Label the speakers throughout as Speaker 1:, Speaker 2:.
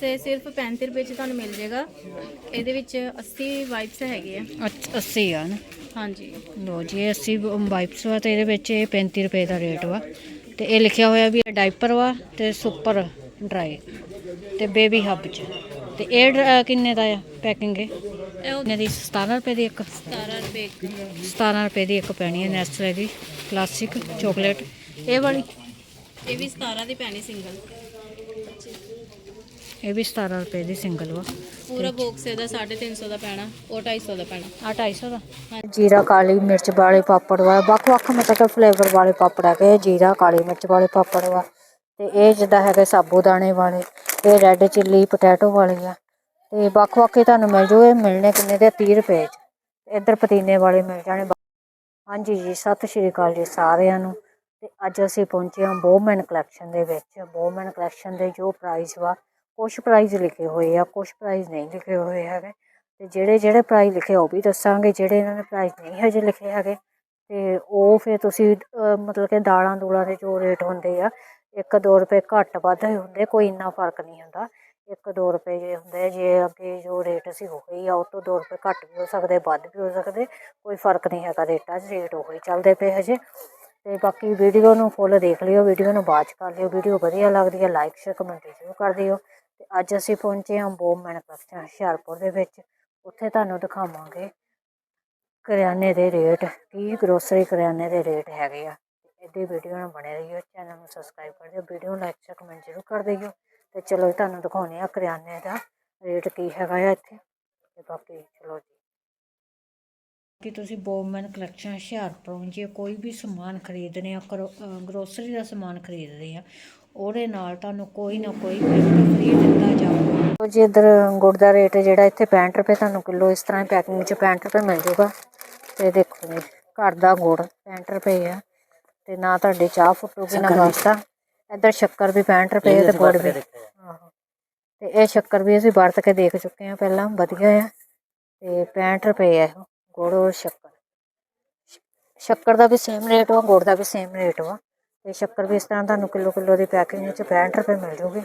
Speaker 1: ਸੇ ਸਿਰਫ 35 ਰੁਪਏ ਚ ਤੁਹਾਨੂੰ ਮਿਲ ਜਾਏਗਾ। ਇਹਦੇ ਵਿੱਚ 80 ਵਾਈਪਸ ਹੈਗੇ ਆ।
Speaker 2: ਅੱਛ- 80 ਆ ਨਾ?
Speaker 1: ਹਾਂਜੀ।
Speaker 2: ਲੋ ਜੀ ਇਹ 80 ਵਾਈਪਸ ਵਾ ਤੇ ਇਹਦੇ ਵਿੱਚ ਇਹ 35 ਰੁਪਏ ਦਾ ਰੇਟ ਵਾ। ਤੇ ਇਹ ਲਿਖਿਆ ਹੋਇਆ ਵੀ ਡਾਈਪਰ ਵਾ ਤੇ ਸੁਪਰ ਡਰਾਈ ਤੇ ਬੇਬੀ ਹੱਬ ਚ। ਤੇ ਇਹ ਕਿੰਨੇ ਦਾ ਆ ਪੈਕਿੰਗ
Speaker 1: ਉਹ
Speaker 2: ਇਹਨੇ ਦੀ? 17 ਰੁਪਏ ਦੀ ਇੱਕ?
Speaker 1: 17 ਰੁਪਏ ਇੱਕ।
Speaker 2: 17 ਰੁਪਏ ਦੀ ਇੱਕ ਪੈਣੀ ਹੈ ਨੈਸਲੇ ਦੀ। ਕਲਾਸਿਕ ਚਾਕਲੇਟ ਇਹ ਵਾਲੀ?
Speaker 1: ਇਹ ਵੀ 17 ਦੀ ਪੈਣੀ ਸਿੰਗਲ
Speaker 2: ਇਹ ਵੀ 17 ਰੁਪਏ ਦੀ ਸਿੰਗਲ ਵਾ।
Speaker 1: ਪੂਰਾ ਬਾਕਸ ਇਹਦਾ 350 ਦਾ ਪੈਣਾ ਉਹ 250 ਦਾ ਪੈਣਾ।
Speaker 2: ਆ 250 ਦਾ। ਜੀਰਾ ਕਾਲੀ ਮਿਰਚ ਵਾਲੇ ਪਾਪੜ ਵਾ। ਵੱਖ ਵੱਖ ਮਤਲਬ ਫਲੇਵਰ ਵਾਲੇ ਪਾਪੜ ਹੈਗੇ ਜੀਰਾ ਕਾਲੀ ਮਿਰਚ ਵਾਲੇ ਪਾਪੜ ਵਾ। ਤੇ ਇਹ ਜਿੱਦਾਂ ਹੈਗੇ ਸਾਬੂਦਾਣੇ ਵਾਲੇ ਇਹ ਰੈੱਡ ਚਿੱਲੀ ਪੋਟੈਟੋ ਵਾਲੇ ਆ। ਤੇ ਵੱਖ ਵੱਖ ਤੁਹਾਨੂੰ ਮਿਲ ਜੂਗੇ। ਮਿਲਣੇ ਕਿੰਨੇ ਦੇ 30 ਰੁਪਏ ਚ। ਤੇ ਇੱਧਰ ਪਤੀਨੇ ਵਾਲੇ ਮਿਲ ਜਾਣੇ। ਹਾਂਜੀ ਜੀ ਸਤਿ ਸ਼੍ਰੀ ਅਕਾਲ ਜੀ ਸਾਰਿਆਂ ਨੂੰ। ਤੇ ਅੱਜ ਅਸੀਂ ਪਹੁੰਚੇ ਹਾਂ ਬੋਮੈਨ ਕਲੈਕਸ਼ਨ ਦੇ ਵਿੱਚ। ਬੋਮੈਨ ਕਲੈਕਸ਼ਨ ਦੇ ਜੋ ਪ੍ਰਾਈਸ ਵਾ ਕੁਝ ਪ੍ਰਾਈਜ਼ ਲਿਖੇ ਹੋਏ ਆ ਕੁਝ ਪ੍ਰਾਈਜ਼ ਨਹੀਂ ਲਿਖੇ ਹੋਏ ਹੈਗੇ। ਤੇ ਜਿਹੜੇ ਜਿਹੜੇ ਪ੍ਰਾਈਜ਼ ਲਿਖੇ ਉਹ ਵੀ ਦੱਸਾਂਗੇ ਜਿਹੜੇ ਇਹਨਾਂ ਨੇ ਪ੍ਰਾਈਜ਼ ਨਹੀਂ ਹਜੇ ਲਿਖੇ ਹੈਗੇ। ਤੇ ਉਹ ਫਿਰ ਤੁਸੀਂ ਮਤਲਬ ਕਿ ਦਾਲਾਂ ਦੂਲਾਂ ਦੇ ਜੋ ਰੇਟ ਹੁੰਦੇ ਆ ਇੱਕ ਦੋ ਰੁਪਏ ਘੱਟ ਵੱਧ ਹੁੰਦੇ ਕੋਈ ਇੰਨਾ ਫ਼ਰਕ ਨਹੀਂ ਹੁੰਦਾ। ਇੱਕ ਦੋ ਰੁਪਏ ਜੇ ਹੁੰਦੇ ਆ, ਜੇ ਅੱਗੇ ਜੋ ਰੇਟ ਸੀ ਉਹੀ ਆ ਉਹ ਤੋਂ ਦੋ ਰੁਪਏ ਘੱਟ ਵੀ ਹੋ ਸਕਦੇ ਵੱਧ ਵੀ ਹੋ ਸਕਦੇ ਕੋਈ ਫ਼ਰਕ ਨਹੀਂ ਹੈਗਾ ਰੇਟਾਂ 'ਚ ਰੇਟ ਉਹੀ ਚੱਲਦੇ ਪਏ ਹਜੇ। ਤੇ ਬਾਕੀ ਵੀਡੀਓ ਨੂੰ ਫੁੱਲ ਦੇਖ ਲਿਓ ਵੀਡੀਓ ਨੂੰ ਬਾਅਦ 'ਚ ਕਰ ਲਿਓ ਵੀਡੀਓ ਵਧੀਆ ਲੱਗਦੀ ਹੈ ਲਾਈਕ ਸ਼ੇਅਰ ਕਮੈਂਟ ਜ਼ਰੂਰ ਕਰ ਦਿਓ। ਤੇ ਅੱਜ ਅਸੀਂ ਪਹੁੰਚੇ ਹਾਂ ਬੋਮ ਮੈਨੂਫੈਕਚਰ ਹੁਸ਼ਿਆਰਪੁਰ ਦੇ ਵਿੱਚ। ਉੱਥੇ ਤੁਹਾਨੂੰ ਦਿਖਾਵਾਂਗੇ ਕਰਿਆਨੇ ਦੇ ਰੇਟ, ਕੀ ਗਰੋਸਰੀ ਕਰਿਆਨੇ ਦੇ ਰੇਟ ਹੈਗੇ ਆ। ਇਹਦੀ ਵੀਡੀਓ ਨਾਲ ਬਣੇ ਰਹੀਓ ਚੈਨਲ ਨੂੰ ਸਬਸਕ੍ਰਾਈਬ ਕਰ ਦਿਓ ਵੀਡੀਓ ਨੂੰ ਲਾਈਕ ਸ਼ੇਅਰ ਕਮੈਂਟ ਜ਼ਰੂਰ ਕਰ ਦਿਓ। ਤੇ ਚਲੋ ਤੁਹਾਨੂੰ ਦਿਖਾਉਂਦੇ ਆ ਕਰਿਆਨੇ ਦਾ ਰੇਟ ਕੀ ਹੈਗਾ ਆ ਇੱਥੇ। ਤੇ ਬਾਕੀ ਚਲੋ ਜੀ। ਕਿ ਤੁਸੀਂ ਬੋਮਨ ਕਲੈਕਸ਼ਨ ਹੁਸ਼ਿਆਰਪੁਰ ਜੇ ਕੋਈ ਵੀ ਸਮਾਨ ਖਰੀਦਣੇ ਆ ਗਰੋਸਰੀ ਦਾ ਸਮਾਨ ਖਰੀਦਦੇ ਆ ਉਹਦੇ ਨਾਲ ਤੁਹਾਨੂੰ ਕੋਈ ਨਾ ਕੋਈ ਗਿਫਟ ਫ੍ਰੀ ਦਿੱਤਾ ਜਾਊਗਾ। ਜੀ ਇਧਰ ਗੁੜ ਦਾ ਰੇਟ ਜਿਹੜਾ ਇੱਥੇ 65 ਰੁਪਏ ਤੁਹਾਨੂੰ ਕਿਲੋ ਇਸ ਤਰ੍ਹਾਂ ਪੈਕਿੰਗ 'ਚ 65 ਰੁਪਏ ਮਿਲ ਜਾਊਗਾ ਤੇ ਦੇਖੋ ਜੀ ਘਰ ਦਾ ਗੁੜ 65 ਰੁਪਏ ਆ। ਤੇ ਨਾ ਤੁਹਾਡੀ ਚਾਹ ਫੁੱਟੂਗੀ ਨਾ ਵਾਸਤਾ ਇੱਧਰ ਸ਼ੱਕਰ ਵੀ 65 ਰੁਪਏ ਤੇ ਗੁੜ ਵੀ। ਤੇ ਇਹ ਸ਼ੱਕਰ ਵੀ ਅਸੀਂ ਵਰਤ ਕੇ ਦੇਖ ਚੁੱਕੇ ਹਾਂ ਪਹਿਲਾਂ ਵਧੀਆ ਆ। ਤੇ 65 ਰੁਪਏ ਆ ਇਹ ਗੁੜ ਔਰ ਸ਼ੱਕਰ। ਸ਼ੱਕਰ ਦਾ ਵੀ ਸੇਮ ਰੇਟ ਵਾ ਗੁੜ ਦਾ ਵੀ ਸੇਮ ਰੇਟ ਵਾ। ਤੇ ਸ਼ੱਕਰ ਵੀ ਇਸ ਤਰ੍ਹਾਂ ਤੁਹਾਨੂੰ ਕਿਲੋ ਕਿਲੋ ਦੀ ਪੈਕਿੰਗ ਵਿੱਚ 65 ਰੁਪਏ ਮਿਲ ਜੂਗੀ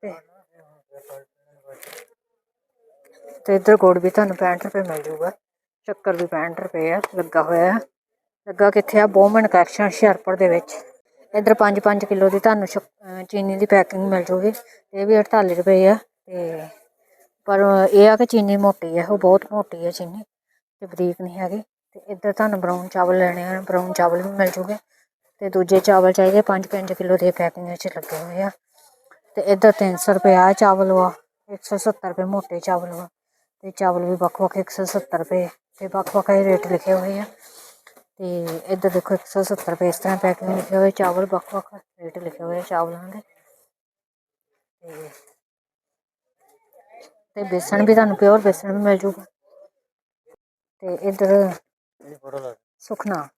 Speaker 2: ਤੇ ਤੇ ਇੱਧਰ ਗੁੜ ਵੀ ਤੁਹਾਨੂੰ 65 ਰੁਪਏ ਮਿਲ ਜੂਗਾ, ਸ਼ੱਕਰ ਵੀ 65 ਰੁਪਏ ਆ, ਲੱਗਾ ਹੋਇਆ ਆ। ਲੱਗਾ ਕਿੱਥੇ ਆ? ਬੋਮਨ ਕਲੈਕਸ਼ਨ ਹੁਸ਼ਿਆਰਪੁਰ ਦੇ ਵਿੱਚ। ਇੱਧਰ 5-5 ਕਿਲੋ ਦੀ ਤੁਹਾਨੂੰ ਸ਼ੱਕ- ਚੀਨੀ ਦੀ ਪੈਕਿੰਗ ਮਿਲ ਜੂਗੀ ਇਹ ਵੀ 48 ਰੁਪਏ ਆ, ਤੇ ਪਰ ਇਹ ਆ ਕਿ ਚੀਨੀ ਮੋਟੀ ਆ, ਉਹ ਬਹੁਤ ਮੋਟੀ ਆ ਚੀਨੀ, ਤੇ ਬਰੀਕ ਨਹੀਂ ਹੈਗੀ। ਤੇ ਇੱਧਰ ਤੁਹਾਨੂੰ ਬਰਾਊਨ ਚਾਵਲ ਲੈਣੇ ਆ ਬਰਾਊਨ ਚਾਵਲ ਵੀ ਮਿਲ ਜੂਗੇ। ਤੇ ਦੂਜੇ ਚਾਵਲ ਚਾਹੀਦੇ 5-5 ਕਿਲੋ ਦੇ ਪੈਕਿੰਗ ਵਿੱਚ ਲੱਗੇ ਹੋਏ ਆ ਤੇ ਇੱਧਰ 300 ਰੁਪਏ ਆ ਚਾਵਲ ਵਾ 170 ਰੁਪਏ ਮੋਟੇ ਚਾਵਲ ਵਾ ਤੇ ਚਾਵਲ ਵੀ ਵੱਖ-ਵੱਖ 170 ਰੁਪਏ ਤੇ ਵੱਖ-ਵੱਖ ਇਹ ਰੇਟ ਲਿਖੇ ਹੋਏ ਆ ਤੇ ਇੱਧਰ ਦੇਖੋ 170 ਰੁਪਏ ਇਸ ਤਰ੍ਹਾਂ ਪੈਕਿੰਗ ਲਿਖੇ ਹੋਏ ਚਾਵਲ ਵੱਖ-ਵੱਖ ਰੇਟ ਲਿਖੇ ਹੋਏ ਆ ਚਾਵਲਾਂ ਦੇ ਤੇ ਤੇ ਬੇਸਣ ਵੀ ਤੁਹਾਨੂੰ ਪਿਓਰ ਬੇਸਣ ਵੀ ਮਿਲ ਜੂਗਾ ਤੇ ਇੱਧਰ ਸੁਖਨਾ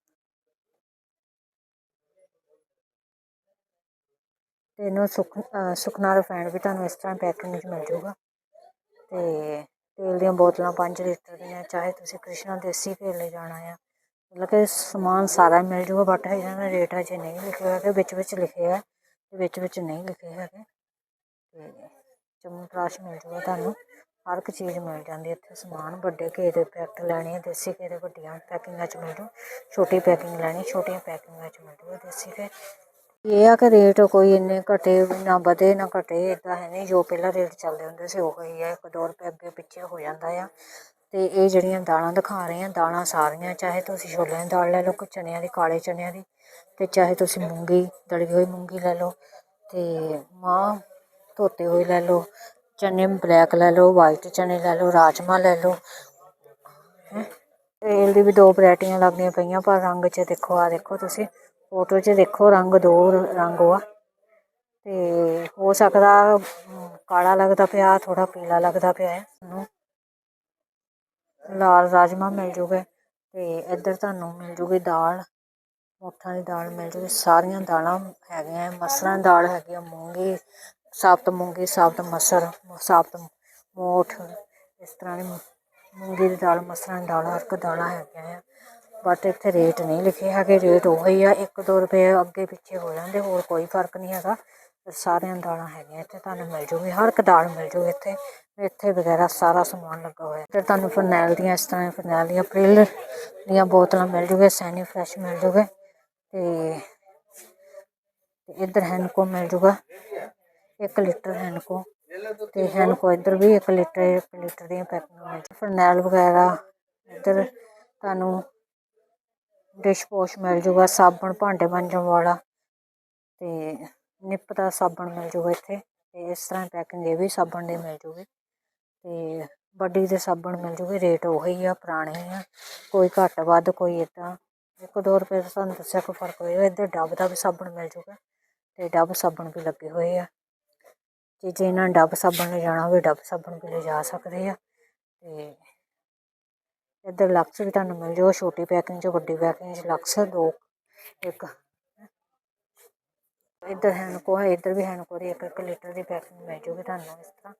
Speaker 2: ਤੇ ਇਹਨੂੰ ਸੁਖ ਅਹ ਸੁਖਨਾ ਰਿਫਾਈਂਡ ਵੀ ਤੁਹਾਨੂੰ ਇਸ ਤਰ੍ਹਾਂ ਪੈਕਿੰਗ ਵਿੱਚ ਮਿਲ ਜੂਗਾ। ਤੇ ਤੇਲ ਦੀਆਂ ਬੋਤਲਾਂ 5 ਲੀਟਰ ਦੀਆਂ, ਚਾਹੇ ਤੁਸੀਂ ਕ੍ਰਿਸ਼ਨਾ ਦੇਸੀ ਤੇਲ ਲੈ ਜਾਣਾ ਆ। ਮਤਲਬ ਕਿ ਸਮਾਨ ਸਾਰਾ ਮਿਲ ਜੂਗਾ ਬਟ ਇਹਨਾਂ ਦਾ ਰੇਟ ਅਜੇ ਨਹੀਂ ਲਿਖੇ ਹੋਏ ਵਿੱਚ ਵਿੱਚ ਲਿਖੇ ਆ ਤੇ ਵਿੱਚ ਵਿੱਚ ਨਹੀਂ ਲਿਖੇ ਹੈਗੇ। ਤੇ ਚਮਨਪ੍ਰਾਸ਼ ਮਿਲ ਜੂਗਾ ਤੁਹਾਨੂੰ, ਹਰ ਇੱਕ ਚੀਜ਼ ਮਿਲ ਜਾਂਦੀ ਇੱਥੇ, ਸਮਾਨ ਵੱਡੇ ਘੇ ਦੇ ਪੈਕਟ ਲੈਣੇ ਦੇਸੀ ਘੇ ਦੇ ਵੱਡੀਆਂ ਪੈਕਿੰਗਾਂ 'ਚ ਮਿਲ ਜੂ, ਛੋਟੀ ਪੈਕਿੰਗ ਲੈਣੀ, ਛੋਟੀਆਂ ਪੈਕਿੰਗਾਂ 'ਚ ਮਿਲ ਜੂਗਾ ਦੇਸੀ ਘੇ। ਇਹ ਆ ਕਿ ਰੇਟ ਕੋਈ ਇੰਨੇ ਘਟੇ ਨਾ ਵਧੇ, ਨਾ ਘਟੇ ਇਦਾਂ ਹੈ ਨਹੀਂ, ਜੋ ਪਹਿਲਾਂ ਰੇਟ ਚੱਲਦੇ ਹੁੰਦੇ ਸੀ, ਉਹ ਹੀ ਆ, ਇੱਕ ਦੋ ਰੁਪਏ ਅੱਗੇ ਪਿੱਛੇ ਹੋ ਜਾਂਦਾ ਆ। ਤੇ ਇਹ ਜਿਹੜੀਆਂ ਦਾਲਾਂ ਦਿਖਾ ਰਹੇ ਆ, ਦਾਲਾਂ ਸਾਰੀਆਂ, ਚਾਹੇ ਤੁਸੀਂ ਛੋਲਿਆਂ ਦੀ ਦਾਲ ਲੈ ਲਓ, ਕੋਈ ਚਨਿਆਂ ਦੀ, ਕਾਲੇ ਚਨਿਆਂ ਦੀ, ਤੇ ਚਾਹੇ ਤੁਸੀਂ ਮੂੰਗੀ ਦਲੀ ਹੋਈ ਮੂੰਗੀ ਲੈ ਲਓ, ਤੇ ਮਾਂ ਧੋਤੇ ਹੋਏ ਲੈ ਲਓ, ਚਨੇ ਬਲੈਕ ਲੈ ਲਓ ਵਾਈਟ ਚਨੇ ਲੈ ਲਓ ਰਾਜਮਾ ਲੈ ਲਓ ਤੇਲ ਦੀ ਵੀ ਦੋ ਵੈਰਾਈਟੀਆਂ ਲੱਗਦੀਆਂ ਪਈਆਂ, ਪਰ ਰੰਗ 'ਚ ਦੇਖੋ ਆ ਦੇਖੋ ਤੁਸੀਂ ਫੋਟੋ 'ਚ ਦੇਖੋ ਰੰਗ ਦੋ ਰੰਗ ਆ। ਤੇ ਹੋ ਸਕਦਾ ਕਾਲਾ ਲੱਗਦਾ ਪਿਆ ਥੋੜਾ ਪੀਲਾ ਲੱਗਦਾ ਪਿਆ ਹੈ ਤੁਹਾਨੂੰ ਲਾਲ ਰਾਜਮਾ ਮਿਲ ਜੂਗੇ, ਤੇ ਇੱਧਰ ਤੁਹਾਨੂੰ ਮਿਲ ਜੂਗੀ ਦਾਲ, ਮੋਠਾਂ ਦੀ ਦਾਲ ਮਿਲ ਜੂਗੀ, ਸਾਰੀਆਂ ਦਾਲਾਂ ਹੈਗੀਆਂ ਮਸਰਾਂ ਦੀ ਦਾਲ ਹੈਗੀ ਆ, ਮੂੰਗੀ, ਸਾਬਤ ਮੂੰਗੀ, ਸਾਬਤ ਮਸਰ, ਸਾਬਤ ਮੋਠ, ਇਸ ਤਰ੍ਹਾਂ ਦੀ ਮੂੰਗੀ ਦੀ ਦਾਲ, ਮਸਰਾਂ ਦੀ ਦਾਲ, ਹਰ ਇੱਕ ਦਾਲਾਂ ਹੈਗੀਆਂ ਆ। ਬਟ ਇੱਥੇ ਰੇਟ ਨਹੀਂ ਲਿਖੇ ਹੈਗੇ ਰੇਟ ਉਹੀ ਆ 1-2 ਰੁਪਏ ਅੱਗੇ ਪਿੱਛੇ ਹੋ ਜਾਂਦੇ, ਹੋਰ ਕੋਈ ਫ਼ਰਕ ਨਹੀਂ ਹੈਗਾ। ਸਾਰੀਆਂ ਦਾਲਾਂ ਹੈਗੀਆਂ ਇੱਥੇ, ਤੁਹਾਨੂੰ ਮਿਲ ਜੂਗੀ, ਹਰ ਇੱਕ ਦਾਲ ਮਿਲ ਜੂਗੀ ਇੱਥੇ। ਮੇਥੇ ਵਗੈਰਾ ਸਾਰਾ ਸਮਾਨ ਲੱਗਾ ਹੋਇਆ। ਤੇ ਤੁਹਾਨੂੰ ਫਰਨੈਲ ਦੀਆਂ ਇਸ ਤਰ੍ਹਾਂ ਫਰਨੈਲ ਦੀਆਂ ਪ੍ਰਿਲ ਦੀਆਂ ਬੋਤਲਾਂ ਮਿਲ ਜੂਗੇ ਸੈਨੀ ਫਰੈਸ਼ ਮਿਲ ਜੂਗੇ। ਤੇ ਇੱਧਰ ਹੈਨਕੋ ਮਿਲ ਜੂਗਾ 1 ਲੀਟਰ ਹੈਨਕੋ। ਤੇ ਹੈਨਕੋ ਇੱਧਰ ਵੀ 1 ਲੀਟਰ 1 ਲੀਟਰ ਦੀਆਂ ਪੈਕਿੰਗਾਂ ਮਿਲ ਜੂ। ਫਰਨੈਲ ਵਗੈਰਾ ਇੱਧਰ ਤੁਹਾਨੂੰ ਡਿਸ਼ ਵਾਸ਼ ਮਿਲ ਜੂਗਾ, ਸਾਬਣ ਭਾਂਡੇ ਮਾਂਜਣ ਵਾਲਾ ਤੇ ਨਿੱਪ ਦਾ ਸਾਬਣ ਮਿਲ ਜੂਗਾ ਇੱਥੇ ਤੇ ਇਸ ਤਰ੍ਹਾਂ ਪੈਕਿੰਗ ਇਹ ਵੀ ਸਾਬਣ ਦੀ ਮਿਲ ਜੂਗੀ ਤੇ ਵੱਡੀ ਦੇ ਸਾਬਣ ਮਿਲ ਜੂਗੇ, ਰੇਟ ਉਹੀ ਆ, ਪੁਰਾਣੇ ਆ, ਕੋਈ ਘੱਟ ਵੱਧ, ਕੋਈ ਇਦਾਂ ਦੇਖੋ ਦੋ ਰੁਪਏ ਦਾ ਤੁਹਾਨੂੰ ਦੱਸਿਆ ਕੋਈ ਫ਼ਰਕ ਹੋਏਗਾ ਇੱਧਰ ਡੱਬ ਦਾ ਵੀ ਸਾਬਣ ਮਿਲ ਜੂਗਾ ਤੇ ਡੱਬ ਸਾਬਣ ਵੀ ਲੱਗੇ ਹੋਏ ਆ। ਤੇ ਜੇ ਇਹਨਾਂ ਨੇ ਡੱਬ ਸਾਬਣ ਲੈ ਜਾਣਾ ਹੋਵੇ, ਡੱਬ ਸਾਬਣ ਵੀ ਲੈ ਜਾ ਸਕਦੇ ਆ ਤੇ ਇੱਧਰ ਲਕਸ ਵੀ ਤੁਹਾਨੂੰ ਮਿਲ ਜਾਊਗਾ, ਛੋਟੀ ਪੈਕਿੰਗ 'ਚ, ਵੱਡੀ ਪੈਕਿੰਗ 'ਚ, ਲਕਸ ਦੋ, ਇੱਕ। ਇੱਧਰ ਹੈਨਕੋ ਹੈ ਇੱਧਰ ਵੀ ਹੈਨਕੋ ਦੀ ਇੱਕ ਇੱਕ ਲੀਟਰ ਦੀ ਪੈਕਿੰਗ ਮਿਲ ਜੂਗੀ ਤੁਹਾਨੂੰ ਇਸ ਤਰ੍ਹਾਂ।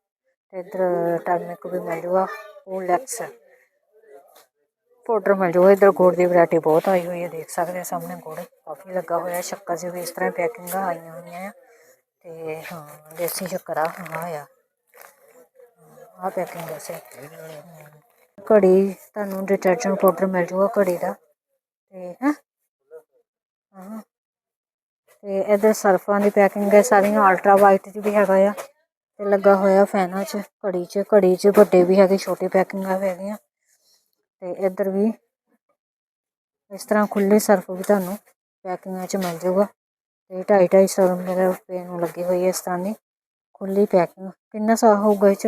Speaker 2: ਤੇ ਇੱਧਰ ਟਰਮਿਕ ਵੀ ਮਿਲ ਜੂਗਾ ਉਹ ਲੈਕਸ। ਪਾਊਡਰ ਮਿਲ ਜੂਗਾ ਇੱਧਰ ਗੁੜ ਦੀ ਵੈਰਾਈਟੀ ਬਹੁਤ ਆਈ ਹੋਈ ਹੈ, ਦੇਖ ਸਕਦੇ ਆ ਸਾਹਮਣੇ ਗੁੜ ਕਾਫੀ ਲੱਗਾ ਹੋਇਆ, ਸ਼ੱਕਰ 'ਚ ਵੀ ਇਸ ਤਰ੍ਹਾਂ ਪੈਕਿੰਗਾਂ ਆਈਆਂ ਹੋਈਆਂ ਆ। ਤੇ ਹਾਂ, ਦੇਸੀ ਸ਼ੱਕਰ ਆ, ਹਾਂ, ਆ। ਆ ਪੈਕਿੰਗ ਵੈਸੇ ਘੜੀ ਤੁਹਾਨੂੰ ਡਿਟਰਜੈਂਟ ਪਾਊਡਰ ਮਿਲ ਜੂਗਾ ਘੜੀ ਦਾ, ਤੇ ਹਾਂ? ਹਾਂ। ਤੇ ਇਧਰ ਸਰਫਾਂ ਦੀ ਪੈਕਿੰਗ ਹੈ, ਸਾਰੀਆਂ ਅਲਟਰਾ ਵਾਈਟ 'ਚ ਵੀ ਹੈਗਾ ਆ, ਤੇ ਲੱਗਾ ਹੋਇਆ ਫੈਨਾਂ 'ਚ, ਘੜੀ 'ਚ ਘੜੀ 'ਚ ਵੱਡੇ ਵੀ ਹੈਗੇ, ਛੋਟੀ ਪੈਕਿੰਗਾਂ ਹੈਗੀਆਂ ਤੇ ਇੱਧਰ ਵੀ ਇਸ ਤਰ੍ਹਾਂ ਖੁੱਲੇ ਸਰਫ ਵੀ ਤੁਹਾਨੂੰ ਪੈਕਿੰਗਾਂ 'ਚ ਮਿਲ ਜਾਊਗਾ ਤੇ ਢਾਈ ਢਾਈ ਸੌ ਰੁਪਏ ਨੂੰ ਲੱਗੀ ਹੋਈ ਹੈ ਇਸ ਤਰ੍ਹਾਂ ਦੀ ਖੁੱਲੀ ਪੈਕਿੰਗ ਕਿੰਨਾ ਸਾ ਹੋਊਗਾ ਇਹ 'ਚ?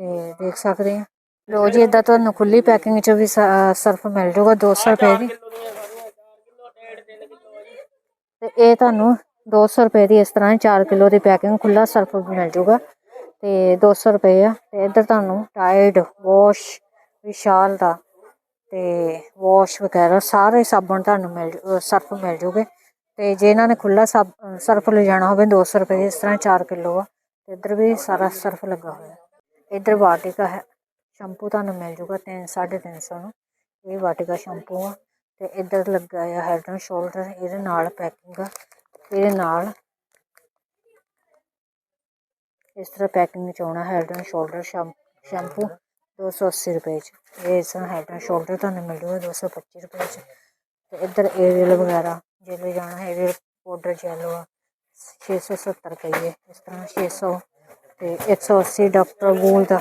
Speaker 2: ਤੇ ਦੇਖ ਸਕਦੇ ਆ। ਲੋ ਜੀ ਇਦਾਂ ਤੁਹਾਨੂੰ ਖੁੱਲੀ ਪੈਕਿੰਗ 'ਚ ਵੀ ਸ- ਸਰਫ ਮਿਲ ਜਾਊਗਾ 200 ਰੁਪਏ ਦੀ। ਤੇ ਇਹ ਤੁਹਾਨੂੰ 200 ਰੁਪਏ ਦੀ ਇਸ ਤਰ੍ਹਾਂ 4 ਕਿਲੋ ਦੀ ਪੈਕਿੰਗ ਖੁੱਲਾ ਸਰਫ ਵੀ ਮਿਲ ਜਾਊਗਾ। ਤੇ 200 ਰੁਪਏ ਆ। ਤੇ ਇੱਧਰ ਤੁਹਾਨੂੰ ਟਾਈਡ ਵਾਸ਼ ਵਿਸ਼ਾਲ ਦਾ ਤੇ ਵਾਸ਼ ਵਗੈਰਾ ਸਾਰੇ ਸਾਬਣ ਤੁਹਾਨੂੰ ਮਿਲ ਜੂ- ਸਰਫ ਮਿਲ ਜੂਗੇ ਤੇ ਜੇ ਇਹਨਾਂ ਨੇ ਖੁੱਲਾ ਸਾਬ ਸਰਫ ਲੈ ਜਾਣਾ ਹੋਵੇ 200 ਰੁਪਏ ਦੀ ਇਸ ਤਰ੍ਹਾਂ 4 ਕਿਲੋ ਆ। ਤੇ ਇੱਧਰ ਵੀ ਸਾਰਾ ਸਰਫ ਲੱਗਾ ਹੋਇਆ। ਇੱਧਰ ਵਾਟਿਕਾ ਹੈ। ਸ਼ੈਂਪੂ ਤੁਹਾਨੂੰ ਮਿਲ ਜੂਗਾ 3 350 ਨੂੰ। ਇਹ ਵਾਟਿਕਾ ਸ਼ੈਂਪੂ ਆ ਤੇ ਇੱਧਰ ਲੱਗਾ ਆ ਹੈਡ ਐਂਡ ਸ਼ੋਲਡਰ ਇਹਦੇ ਨਾਲ ਪੈਕਿੰਗ ਆ। ਇਹਦੇ ਨਾਲ ਇਸ ਤਰ੍ਹਾਂ ਪੈਕਿੰਗ ਵਿੱਚ ਆਉਣਾ ਹੈਡ ਐਂਡ ਸ਼ੋਲਡਰ ਸ਼ੈਂਪੂ 280 ਰੁਪਏ ਚ। ਇਹ ਇਸ ਤਰ੍ਹਾਂ ਹੈਡ ਐਂਡ ਸ਼ੋਲਡਰ ਤੁਹਾਨੂੰ ਮਿਲ ਜੂਗਾ 225 ਰੁਪਏ ਚ। ਤੇ ਇੱਧਰ ਏਰੀਅਲ ਵਗੈਰਾ, ਜੇ ਲੈ ਜਾਣਾ ਹੈ ਏਰੀਅਲ ਪਾਊਡਰ ਜੈਲੋ ਆ 670 ਰੁਪਏ, ਇਸ ਤਰ੍ਹਾਂ 600 ਤੇ 180 ਡਾਕਟਰ ਵੂਲ ਦਾ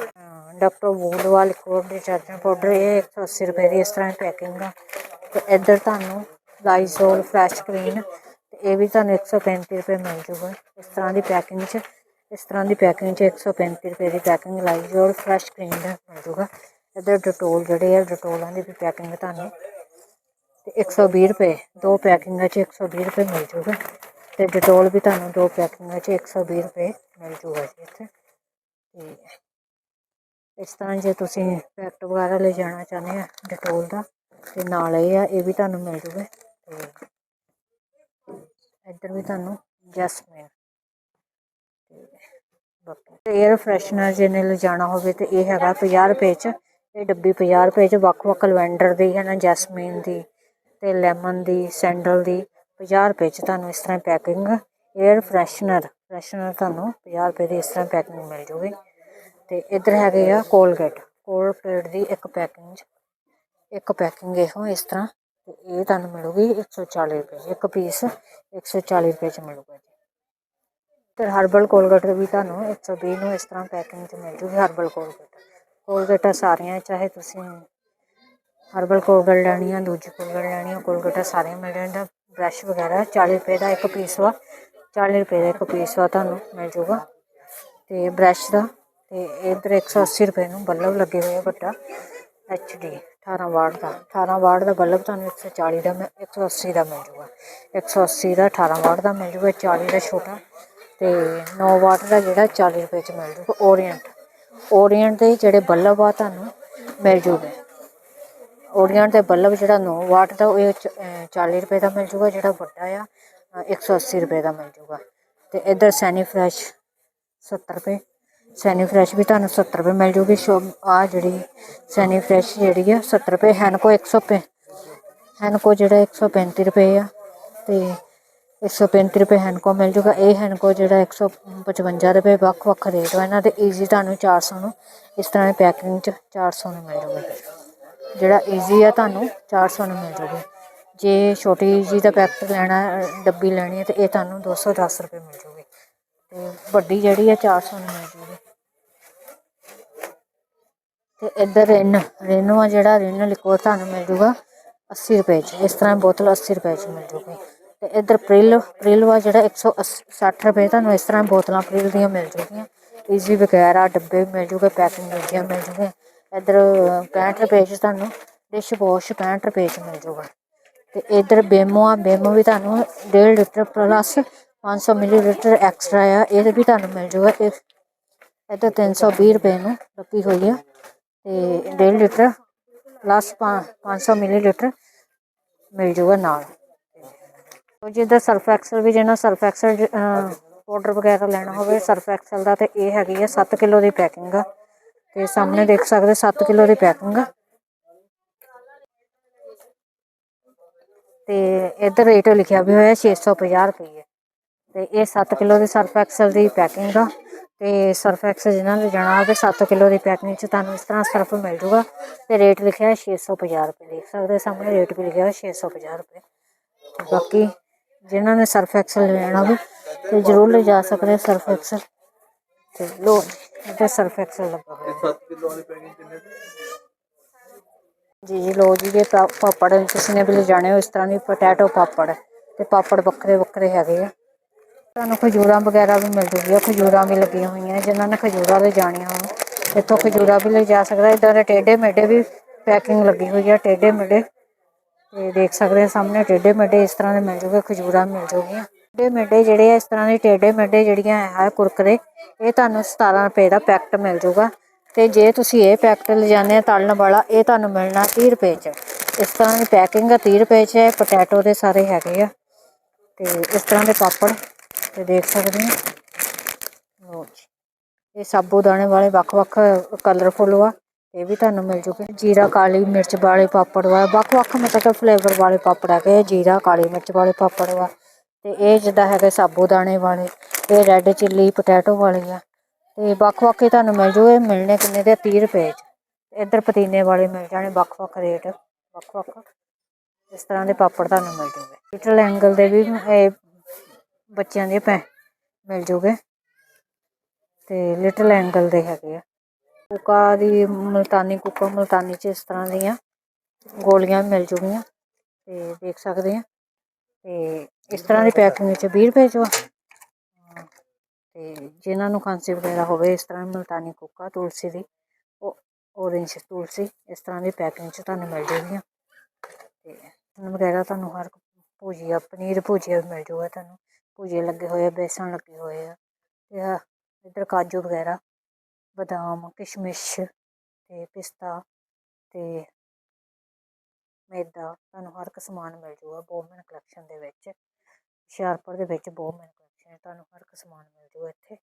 Speaker 2: ਡਾਕਟਰ ਵੂਲ ਵਾਲਾ ਲਿਕਵਿਡ ਡਿਟਰਜੈਂਟ ਪਾਊਡਰ, ਇਹ 180 ਰੁਪਏ ਦੀ ਇਸ ਤਰ੍ਹਾਂ ਪੈਕਿੰਗ ਆ। ਤੇ ਇੱਧਰ ਤੁਹਾਨੂੰ ਲਾਈਜ਼ੋਲ ਫਰੈਸ਼ ਕਲੀਨ ਤੇ ਇਹ ਵੀ ਤੁਹਾਨੂੰ 135 ਰੁਪਏ ਮਿਲ ਜੂਗਾ ਇਸ ਤਰ੍ਹਾਂ ਦੀ ਪੈਕਿੰਗ 'ਚ। ਇਸ ਤਰ੍ਹਾਂ ਦੀ ਪੈਕਿੰਗ 'ਚ 135 ਰੁਪਏ ਦੀ ਪੈਕਿੰਗ ਲਾਈਜ਼ੋਲ ਫਰੈਸ਼ ਕਲੀਨ ਦਾ ਮਿਲ ਜੂਗਾ। ਇੱਧਰ ਡਟੋਲ ਜਿਹੜੇ ਆ ਡਟੋਲਾਂ ਦੀ ਵੀ ਪੈਕਿੰਗ ਤੁਹਾਨੂੰ। ਤੇ 120 ਰੁਪਏ, ਦੋ ਪੈਕਿੰਗਾਂ 'ਚ 120 ਰੁਪਏ ਮਿਲ ਜੂਗਾ। ਤੇ ਡਟੋਲ ਵੀ ਤੁਹਾਨੂੰ ਦੋ ਪੈਕਿੰਗਾਂ 'ਚ 120 ਰੁਪਏ ਮਿਲ ਜੂਗਾ ਜੀ ਇੱਥੇ। ਤੇ ਇਸ ਤਰ੍ਹਾਂ ਜੇ ਤੁਸੀਂ ਪੈਕਟ ਵਗੈਰਾ ਲੈ ਜਾਣਾ ਚਾਹੁੰਦੇ ਆ ਡਟੋਲ ਦਾ, ਤੇ ਨਾਲ ਇਹ ਆ, ਇਹ ਵੀ ਤੁਹਾਨੂੰ ਮਿਲ ਜੂਗਾ। ਤੇ ਇੱਧਰ ਵੀ ਤੁਹਾਨੂੰ ਜੈਸਮੀਨ ਤੇ ਬਾਕੀ 에ਅਰ ਫਰੈਸ਼ਨਰ ਜਿਹਨੇ ਲਿਜਾਣਾ ਹੋਵੇ ਤੇ ਇਹ ਹੈਗਾ 50 ਰੁਪਏ ਚ, ਇਹ ਡੱਬੀ 50 ਰੁਪਏ ਚ ਵੱਖ-ਵੱਖ ਲਵੈਂਡਰ ਦੀ ਹੈ ਨਾ, ਜੈਸਮੀਨ ਦੀ ਤੇ ਲੈਮਨ ਦੀ, ਸੈਂਡਲ ਦੀ। 50 ਰੁਪਏ ਚ ਤੁਹਾਨੂੰ ਇਸ ਤਰ੍ਹਾਂ ਪੈਕਿੰਗ 에ਅਰ ਫਰੈਸ਼ਨਰ ਫਰੈਸ਼ਨਰ ਤੁਹਾਨੂੰ 50 ਰੁਪਏ ਦੀ ਇਸ ਤਰ੍ਹਾਂ ਪੈਕਿੰਗ ਮਿਲ ਜੂਗੀ। ਤੇ ਇੱਧਰ ਹੈਗੇ ਆ ਕੋਲਗੇਟ ਕੋਲਗੇਟ ਦੀ ਇੱਕ ਪੈਕਿੰਗ ਚ ਇੱਕ ਪੈਕਿੰਗ ਇਹੋ ਇਸ ਤਰ੍ਹਾਂ, ਤੇ ਇਹ ਤੁਹਾਨੂੰ ਮਿਲੂਗੀ 140 ਰੁਪਏ 'ਚ। ਇੱਕ ਪੀਸ 140 ਰੁਪਏ ਚ ਮਿਲੂਗਾ ਜੀ। ਤੇ ਹਰਬਲ ਕੋਲਗੇਟ ਵੀ ਤੁਹਾਨੂੰ 120 ਨੂੰ ਇਸ ਤਰ੍ਹਾਂ ਪੈਕਿੰਗ 'ਚ ਮਿਲ ਜੂਗੀ ਹਰਬਲ ਕੋਲਗੇਟ ਕੋਲਗੇਟਾਂ ਸਾਰੀਆਂ, ਚਾਹੇ ਤੁਸੀਂ ਹਰਬਲ ਕੋਲਗੇਟ ਲੈਣੀ ਆ, ਦੂਜੀ ਕੋਲਗੇਟ ਲੈਣੀ ਆ ਕੋਲਗੇਟਾਂ ਸਾਰੀਆਂ ਮਿਲ ਜਾਂਦਾ ਬ੍ਰਸ਼ ਵਗੈਰਾ 40 ਰੁਪਏ ਦਾ ਇੱਕ ਪੀਸ ਵਾ। 40 ਰੁਪਏ ਦਾ ਇੱਕ ਪੀਸ ਵਾ ਤੁਹਾਨੂੰ, ਮਿਲ ਜੂਗਾ। ਤੇ ਬ੍ਰਸ਼ ਦਾ, ਤੇ ਇਧਰ 180 ਰੁਪਏ ਨੂੰ ਬੱਲਬ ਲੱਗੇ ਹੋਏ ਆ ਵੱਡਾ ਐਚ ਡੀ 18 ਵਾਟ ਦਾ। 18 ਵਾਟ ਦਾ ਬੱਲਬ ਤੁਹਾਨੂੰ 140 ਦਾ ਮਿਲ- 180 ਦਾ ਮਿਲ ਜੂਗਾ। 180 ਦਾ 18 ਵਾਟ ਦਾ ਮਿਲ ਜੂਗਾ 40 ਦਾ ਛੋਟਾ। ਤੇ 9 ਵਾਟ ਦਾ ਜਿਹੜਾ 40 ਰੁਪਏ ਚ ਮਿਲ ਜੂਗਾ ਓਰੀਐਂਟ ਓਰੀਐਂਟ ਦੇ ਜਿਹੜੇ ਬੱਲਬ ਆ ਤੁਹਾਨੂੰ ਮਿਲ ਜੂਗੇ। ਓਰੀਐਂਟ ਦੇ ਬੱਲਬ ਜਿਹੜਾ 9 ਵਾਟ ਦਾ, ਉਹ ਚ- 40 ਰੁਪਏ ਦਾ ਮਿਲ ਜੂਗਾ, ਜਿਹੜਾ ਵੱਡਾ ਆ, ਅਹ 180 ਰੁਪਏ ਦਾ ਮਿਲ ਜੂਗਾ। ਤੇ ਇਧਰ ਸੈਨੀ ਫਰੈਸ਼ 70 ਰੁਪਏ, ਸੈਨੀ ਫਰੈਸ਼ ਵੀ ਤੁਹਾਨੂੰ 70 ਰੁਪਏ ਮਿਲ ਜੂਗੀ। ਸ਼ੋ, ਆ ਜਿਹੜੀ ਸੈਨੀ ਫਰੈਸ਼ ਜਿਹੜੀ ਆ 70 ਰੁਪਏ, ਹੈਨਕੋ 100 ਰੁਪਏ ਹੈਨਕੋ ਜਿਹੜਾ 135 ਰੁਪਏ ਆ, ਤੇ 135 ਰੁਪਏ ਹੈਨਕੋ ਮਿਲ ਜੂਗਾ। ਇਹ ਹੈਨਕੋ ਜਿਹੜਾ 155 ਰੁਪਏ ਵੱਖ ਵੱਖ ਰੇਟ ਵਾ। ਇਹਨਾਂ ਦੇ ਈਜ਼ੀ ਤੁਹਾਨੂੰ 400 ਨੂੰ, ਇਸ ਤਰ੍ਹਾਂ ਦੀ ਪੈਕਿੰਗ ਚ 400 ਨੂੰ ਮਿਲ ਜੂਗਾ। ਜਿਹੜਾ ਈਜ਼ੀ ਆ ਤੁਹਾਨੂੰ 400 ਨੂੰ ਮਿਲ ਜੂਗਾ ਜੇ ਛੋਟੀ ਜੀ ਦਾ ਪੈਕਟ ਲੈਣਾ, ਡੱਬੀ ਲੈਣੀ ਹੈ ਤੇ ਇਹ ਤੁਹਾਨੂੰ 210 ਰੁਪਏ ਮਿਲ ਜੂਗੀ ਤੇ ਵੱਡੀ ਜਿਹੜੀ ਹੈ 400 ਨੂੰ ਮਿਲ ਜੂਗੀ ਤੇ ਇੱਧਰ ਰਿਨ ਰਿਨ ਵਾ ਜਿਹੜਾ, ਰਿਨ ਲਿਕੁਇਡ ਤੁਹਾਨੂੰ ਮਿਲ ਜੂਗਾ 80 ਰੁਪਏ ਚ। ਇਸ ਤਰ੍ਹਾਂ ਬੋਤਲ 80 ਰੁਪਏ ਚ ਮਿਲ ਜੂਗੀ ਤੇ ਇੱਧਰ ਪ੍ਰਿਲ ਪ੍ਰਿਲ ਵਾ ਜਿਹੜਾ 160 ਰੁਪਏ, ਤੁਹਾਨੂੰ ਇਸ ਤਰ੍ਹਾਂ ਬੋਤਲਾਂ ਪ੍ਰਿਲ ਦੀਆਂ ਮਿਲ ਜੂਗੀਆਂ ਈਜ਼ੀ ਵਗੈਰਾ ਡੱਬੇ ਮਿਲ ਜੂਗੇ ਪੈਕਿੰਗ ਮਿਲ ਦੂਜੀਆਂ ਮਿਲ ਜੂਗੇ ਇੱਧਰ 65 ਰੁਪਏ ਚ ਤੁਹਾਨੂੰ ਡਿਸ਼ ਵਾਸ਼ 65 ਰੁਪਏ ਚ ਮਿਲ ਜੂਗਾ। ਤੇ ਇੱਧਰ ਬੇਮੋ ਆ, ਬੇਮੋ ਵੀ ਤੁਹਾਨੂੰ 1.5 ਲੀਟਰ ਪਲੱਸ 500 ਮਿਲੀਲੀਟਰ ਐਕਸਟਰਾ ਆ, ਇਹ ਵੀ ਤੁਹਾਨੂੰ ਮਿਲ ਜੂਗਾ। ਇਹ ਇੱਧਰ 320 ਰੁਪਏ ਨੂੰ ਲੱਗੀ ਹੋਈ ਆ। ਤੇ 1.5 ਲੀਟਰ ਪਲੱਸ 500 ਮਿਲੀਲੀਟਰ ਮਿਲ ਜੂਗਾ ਨਾਲ। ਉਹ ਜਿੱਦਾਂ ਸਰਫ ਐਕਸਲ ਵੀ ਜਿਹਨਾਂ ਸਰਫ ਐਕਸਲ ਪਾਊਡਰ ਵਗੈਰਾ ਲੈਣਾ ਹੋਵੇ ਸਰਫ ਐਕਸਲ ਦਾ ਤੇ ਇਹ ਹੈਗੀ ਆ 7 ਕਿਲੋ ਦੀ ਪੈਕਿੰਗ ਆ। ਤੇ ਸਾਹਮਣੇ ਦੇਖ ਸਕਦੇ 7 ਕਿਲੋ ਦੀ ਪੈਕਿੰਗ। ਆ ਤੇ ਇੱਧਰ ਰੇਟ ਲਿਖਿਆ ਵੀ ਹੋਇਆ 650 ਰੁਪਏ ਤੇ ਇਹ 7 ਕਿਲੋ ਦੀ ਸਰਫ ਐਕਸਲ ਦੀ ਪੈਕਿੰਗ ਆ। ਤੇ ਸਰਫ ਐਕਸਲ ਜਿਹਨਾਂ ਨੇ ਜਾਣਾ ਹੋਵੇ 7 ਕਿਲੋ ਦੀ ਪੈਕਿੰਗ ਚ ਤੁਹਾਨੂੰ ਇਸ ਤਰ੍ਹਾਂ ਸਰਫ ਮਿਲ ਜੂਗਾ। ਤੇ ਰੇਟ ਲਿਖਿਆ ਹੈ 650 ਰੁਪਏ। ਦੇਖ ਸਕਦੇ ਸਾਹਮਣੇ ਰੇਟ ਵੀ ਲਿਖਿਆ ਹੋਇਆ 650 ਰੁਪਏ। ਤੇ ਬਾਕੀ ਜਿਨ੍ਹਾਂ ਨੇ ਸਰਫ ਐਕਸਲ ਲੈਣਾ ਹੋਵੇ, ਤੇ ਜ਼ਰੂਰ ਲੈ ਜਾ ਸਕਦੇ ਸਰਫ ਐਕਸਲ। ਤੇ ਲੋ ਇਹਦੇ ਸਰਫ ਐਕਸਲ ਲੱਗਾ ਹੋਇਆ।
Speaker 3: 7 ਕਿਲੋ ਵਾਲੀ ਪੈਕਿੰਗ ਕਿੰਨੇ ਦੀ?
Speaker 2: ਜੀ ਜੀ ਲੋ ਜੀ ਇਹ ਪਾ- ਪਾਪੜ ਕਿਸੇ ਨੇ ਵੀ ਲਿਜਾਣੇ ਹੋ ਇਸ ਤਰ੍ਹਾਂ ਦੀ ਪੋਟੈਟੋ ਪਾਪੜ ਤੇ ਪਾਪੜ ਵੱਖਰੇ ਵੱਖਰੇ ਹੈਗੇ ਆ। ਤੁਹਾਨੂੰ ਖਜੂਰਾਂ ਵਗੈਰਾ ਵੀ ਮਿਲ ਜੂਗੀਆਂ ਖਜੂਰਾਂ ਵੀ ਲੱਗੀਆਂ ਹੋਈਆਂ ਜਿਨ੍ਹਾਂ ਨੇ ਖਜੂਰਾਂ ਲੈ ਜਾਣੀਆਂ ਹੋਣ। ਇੱਥੋਂ ਖਜੂਰਾਂ ਵੀ ਲੈ ਜਾ ਸਕਦਾ ਇਦਾਂ ਦੇ ਟੇਡੇ ਮੇਡੇ ਵੀ ਪੈਕਿੰਗ ਲੱਗੀ ਹੋਈ ਆ ਟੇਡੇ ਮੇਡੇ। ਤੇ ਦੇਖ ਸਕਦੇ ਆ ਸਾਹਮਣੇ ਟੇਡੇ ਮੇਡੇ ਇਸ ਤਰ੍ਹਾਂ ਦੇ ਮਿਲ ਜੂਗੇ ਖਜੂਰਾਂ ਮਿਲ ਜੂਗੀਆਂ। ਟੇਢੇ ਮੇਢੇ ਜਿਹੜੇ ਆ, ਇਸ ਤਰ੍ਹਾਂ ਦੇ ਟੇਢੇ ਮੇਡੇ ਜਿਹੜੀਆਂ ਹੈ ਕੁਰਕਰੇ, ਇਹ ਤੁਹਾਨੂੰ 17 ਰੁਪਏ ਦਾ ਪੈਕਟ ਮਿਲ ਜੂਗਾ ਤੇ ਜੇ ਤੁਸੀਂ ਇਹ ਪੈਕਟ ਲਿਜਾਣੇ ਆ ਤਲਣ ਵਾਲਾ, ਇਹ ਤੁਹਾਨੂੰ ਮਿਲਣਾ 30 ਰੁਪਏ ਚ। ਇਸ ਤਰ੍ਹਾਂ ਦੀ ਪੈਕਿੰਗ ਆ 30 ਰੁਪਏ ਚ ਹੈ ਪੋਟੈਟੋ ਦੇ ਸਾਰੇ ਹੈਗੇ ਆ। ਤੇ ਇਸ ਤਰ੍ਹਾਂ ਦੇ ਪਾਪੜ, ਤੇ ਦੇਖ ਸਕਦੇ ਹੋ। ਲਓ ਜੀ। ਇਹ ਸਾਬੂਦਾਣੇ ਵਾਲੇ ਵੱਖ-ਵੱਖ ਕਲਰਫੁੱਲ ਵਾ ਇਹ ਵੀ ਤੁਹਾਨੂੰ ਮਿਲ ਜੂਗੇ। ਜੀਰਾ, ਕਾਲੀ ਮਿਰਚ ਵਾਲੇ ਪਾਪੜ ਵਾ ਵੱਖ-ਵੱਖ ਮਤਲਬ ਫਲੇਵਰ ਵਾਲੇ ਪਾਪੜ ਹੈਗੇ ਆ। ਜੀਰਾ, ਕਾਲੀ ਮਿਰਚ ਵਾਲੇ ਪਾਪੜ ਵਾ ਤੇ ਇਹ ਜਿੱਦਾਂ ਹੈਗੇ ਸਾਬੂਦਾਣੇ ਵਾਲੇ, ਇਹ ਰੈੱਡ ਚਿੱਲੀ ਪੋਟੈਟੋ ਵਾਲੇ ਆ। ਤੇ ਵੱਖ-ਵੱਖ ਹੀ ਤੁਹਾਨੂੰ ਮਿਲ ਜੂਗੇ, ਮਿਲਣੇ ਕਿੰਨੇ ਦੇ 30 ਰੁਪਏ ਚ। ਇੱਧਰ ਪਤੀਨੇ ਵਾਲੇ ਮਿਲ ਜਾਣੇ, ਵੱਖ-ਵੱਖ ਰੇਟ ਵੱਖ-ਵੱਖ। ਇਸ ਤਰ੍ਹਾਂ ਦੇ ਪਾਪੜ ਤੁਹਾਨੂੰ ਮਿਲ ਜੂਗੇ। ਲਿਟਲ ਐਂਗਲ ਦੇ ਵੀ ਇਹ ਬੱਚਿਆਂ ਦੇ ਪੈ ਮਿਲ ਜੂਗੇ। ਤੇ ਲਿਟਲ ਐਂਗਲ ਦੇ ਹੈਗੇ ਆ। ਕੁਕਾ ਦੀ ਮਲਤਾਨੀ, ਕੁਕਾ ਮਲਤਾਨੀ ਚ ਇਸ ਤਰ੍ਹਾਂ ਦੀਆਂ ਗੋਲੀਆਂ ਮਿਲ ਜੂਗੀਆਂ। ਤੇ ਦੇਖ ਸਕਦੇ ਆ। ਤੇ ਇਸ ਤਰ੍ਹਾਂ ਦੀ ਪੈਕਿੰਗ ਵਿੱਚ 20 ਰੁਪਏ ਚ। ਵਾ ਹਾਂ, ਤੇ ਜਿਨ੍ਹਾਂ ਨੂੰ ਖਾਂਸੀ ਵਗੈਰਾ ਹੋਵੇ ਇਸ ਤਰ੍ਹਾਂ ਮਲਤਾਨੀ ਕੁੱਕਾ ਤੁਲਸੀ ਦੀ ਉਹ orange ਤੁਲਸੀ ਇਸ ਤਰ੍ਹਾਂ ਦੀ ਪੈਕਿੰਗ ਚ ਤੁਹਾਨੂੰ ਮਿਲ ਜੂਗੀਆਂ ਤੇ ਵਗੈਰਾ ਤੁਹਾਨੂੰ ਹਰ ਇੱਕ ਭੁਜੀਆ ਪਨੀਰ ਭੁਜੀਆ ਮਿਲ ਜੂਗਾ ਤੁਹਾਨੂੰ। ਭੁਜੀਏ ਲੱਗੇ ਹੋਏ ਆ ਬੇਸਣ ਲੱਗੇ ਹੋਏ ਆ ਤੇ ਆਹ ਇੱਧਰ ਕਾਜੂ ਵਗੈਰਾ ਬਦਾਮ ਕਿਸ਼ਮਿਸ਼ ਤੇ ਪਿਸਤਾ ਤੇ ਮੈਦਾ ਤੁਹਾਨੂੰ ਹਰ ਇੱਕ ਸਮਾਨ ਮਿਲ ਜੂਗਾ ਬੋਮਨ ਕਲੈਕਸ਼ਨ ਦੇ ਵਿੱਚ, ਹੁਸ਼ਿਆਰਪੁਰ ਦੇ ਵਿੱਚ ਬੋਮਨ ਕਲੈਕਸ਼ਨ ਹੈ, ਤੁਹਾਨੂੰ ਹਰ ਇੱਕ ਸਮਾਨ ਮਿਲ ਜੂਗਾ ਇੱਥੇ